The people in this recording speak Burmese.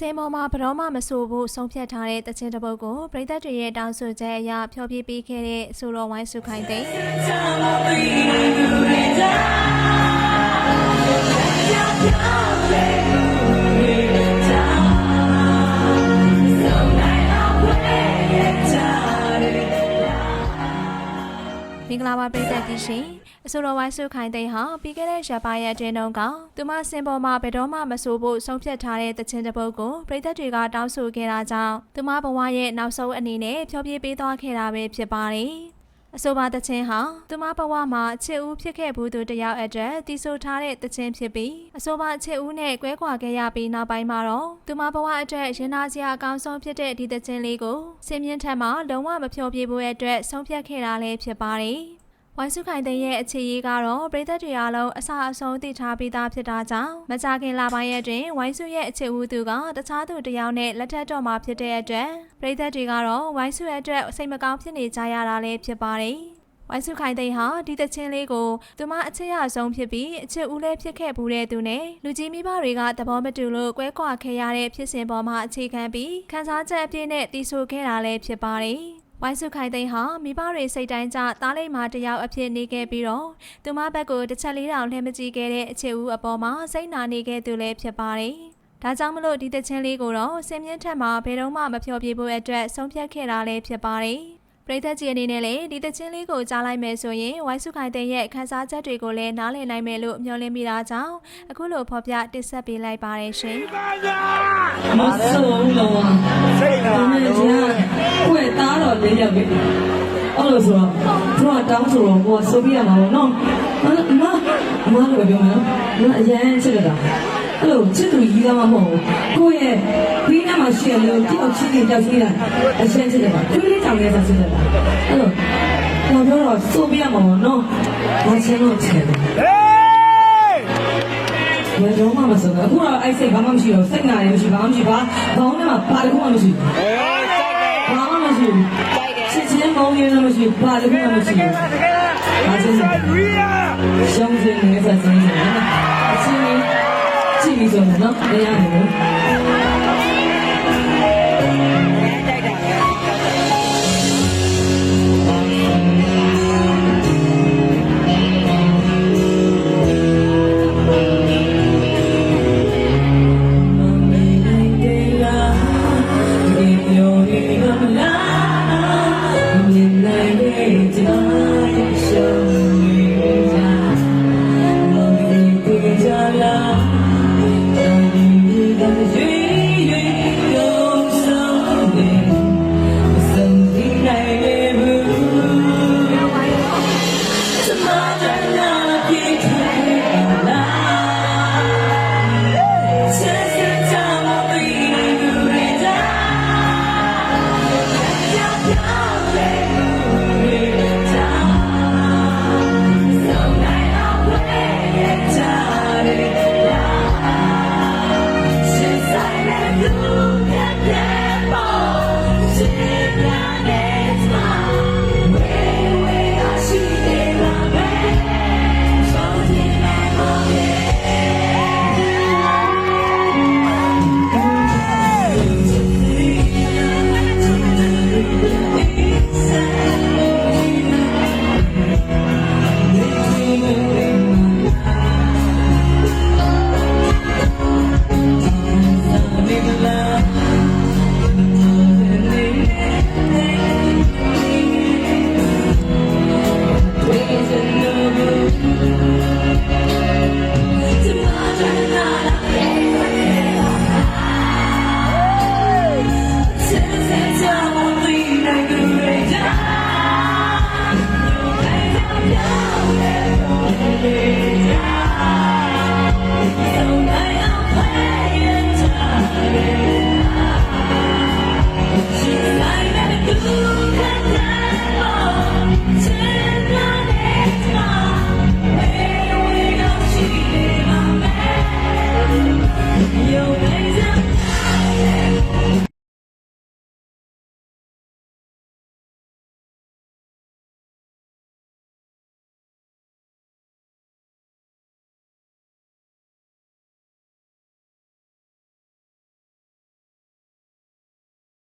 စင်ပေါ်မှာဘရောမှမဆိုဘူးဆုံးဖြတ်ထားတဲ့တခြင်းတစ်ပုဒ်ကိုပြည်သက်တွေရဲ့တောင်းဆိုချက်အရဖျော်ဖြေပေးခဲ့တဲ့ဆိုတော်ဝိုင်းစုခိုင်သိန်း မင်္ဂလာပါပြည်သက်ကြီးရှင်အဆိုတော်ဝိုင်းစုခိုင်သိန်းဟာပြီးခဲ့တဲ့ရက်ပိုင်းရဲ့အတွင်းတုန်းကသူမစင်ပေါ်မှာဘယ်တော့မှမဆိုဖို့ဆုံးဖြတ်ထားတဲ့တခြင်းတစ်ပုဒ်ကိုပြည်သက်တွေကတောင်းဆိုခဲ့တာကြောင့်သူမဘဝရဲ့နောက်ဆုံးအနေနဲ့ဖျော်ဖြေပေးသွားခဲ့တာပဲဖြစ်ပါတယ် အဆိုပါတခြင်းဟာသူမဘဝမှာချစ်ဦးဖြစ်ခဲ့ဘူးသူတယောက်အတွက်တည်ဆိုထားတဲ့တခြင်းဖြစ်ပြီးအဆိုပါချစ်ဦးနဲ့ကွဲကွာခဲ့ရပြီးနောက်ပိုင်းမှာတော့သူမဘဝအတွက်ရင်နာစရာအကောင်းဆုံးဖြစ်တဲ့ဒီတခြင်းလေးကိုစင်မြင့်ထက်မှလုံးဝမဖြောပြဖို့အတွက်ဆုံးဖြတ်ခဲ့တာလည်းဖြစ်ပါတယ်။ ဝိုင်းစုခိုင်တဲ့ရဲ့အခြေရေးကတော့ပြည်သက်တွေအားလုံးအဆအဆုံးသိထားပြီးသားဖြစ်တာကြောင့်မကြခင်လပိုင်းရက်တွင်ဝိုင်းစုရဲ့အခြေဦးသူကတခြားသူတစ်ယောက်နဲ့လက်ထပ်တော့မှာဖြစ်တဲ့အတွက်ပြည်သက်တွေကတော့ဝိုင်းစုရဲ့အတွက်စိတ်မကောင်းဖြစ်နေကြရတာလည်းဖြစ်ပါတယ်။ဝိုင်းစုခိုင်သိန်းဟာဒီတချင်းလေးကိုသူမအချစ်ရဆုံးဖြစ်ပြီးအချစ်ဦးလည်းဖြစ်ခဲ့ဘူးတဲ့သူနဲ့လူကြီးမိဘတွေကသဘောမတူလို့ကွဲကွာခဲ့ရတဲ့ဖြစ်စဉ်ပေါ်မှာအခြေခံပြီးခန်းစားချက်အပြည့်နဲ့တည်ဆိုခဲ့တာလည်းဖြစ်ပါတယ်။ ဝိုင်းစုခိုင်သိန်းဟာမိဘတွေစိတ်တိုင်းကျသားလေးမတစ်ယောက်အဖြစ်နေခဲ့ပြီးတော့သူမဘက်ကိုတစ်ချက်လေးတောင်လှည့်မကြည့်ခဲ့တဲ့အချစ်ဦးအပေါ်မှာစိတ်နာနေခဲ့သူလည်းဖြစ်ပါတယ်။ဒါကြောင့်မလို့ဒီတချင်းလေးကိုတော့စင်မြင့်ထက်မှာဘယ်တော့မှမဖြောပြဖို့အတွက်ဆုံးဖြတ်ခဲ့တာလည်းဖြစ်ပါတယ်။ပရိသတ်ကြီးအနေနဲ့လည်းဒီတချင်းလေးကိုကြားလိုက်မယ်ဆိုရင်ဝိုင်းစုခိုင်တဲ့ရဲ့ခန်းစားချက်တွေကိုလည်းနားလည်နိုင်မယ်လို့မျှော်လင့်မိတာကြောင့်အခုလိုဖော်ပြတင်ဆက်ပေးလိုက်ပါတယ်ရှင်။မဆုံးတော့စိတ်နာတော့ကိုယ်သားတော် လေးရောက်ပြီအဲ့လိုဆိုတော့သူကတောင်းဆိုတော့ကိုကဆိုပြရမှာပေါ့နော်အမအမလိုပြောမယ်နော်အရန်ချစ်တယ်တာအဲ့လိုချစ်သူကြီးသားမမဟုတ်ဘူးကိုယ့်ရဲ့ပြီးနားမှာရှိရလို့တယောက်ချင်းတယောက်ချင်းတာအရှင်းချစ်တယ်ပါခွေးလေးကြောင်လေးစားချစ်တယ်ပါအဲ့လိုတော့တော့ဆိုပြရမှာပေါ့နော်ဘာချင်းလို့ချစ်တယ်ဘယ်တော့မှမဆုံးဘူးအခုတော့အဲ့စိတ်ဘာမှမရှိတော့စိတ်နာလည်းမရှိဘာမှမရှိဘာဘောင်းထဲမှာဘာတစ်ခုမှမရှိဘူး မောင်းရင်းလည်းမရှိဘာတစ်ခုမှမရှိဘူးဘာချင်းလဲရှောင်းစင်းနေဆက်စင်းနေအချင်းကြီးကြည့်ပြီးဆိုတော့နော်တရားနေလို့ You.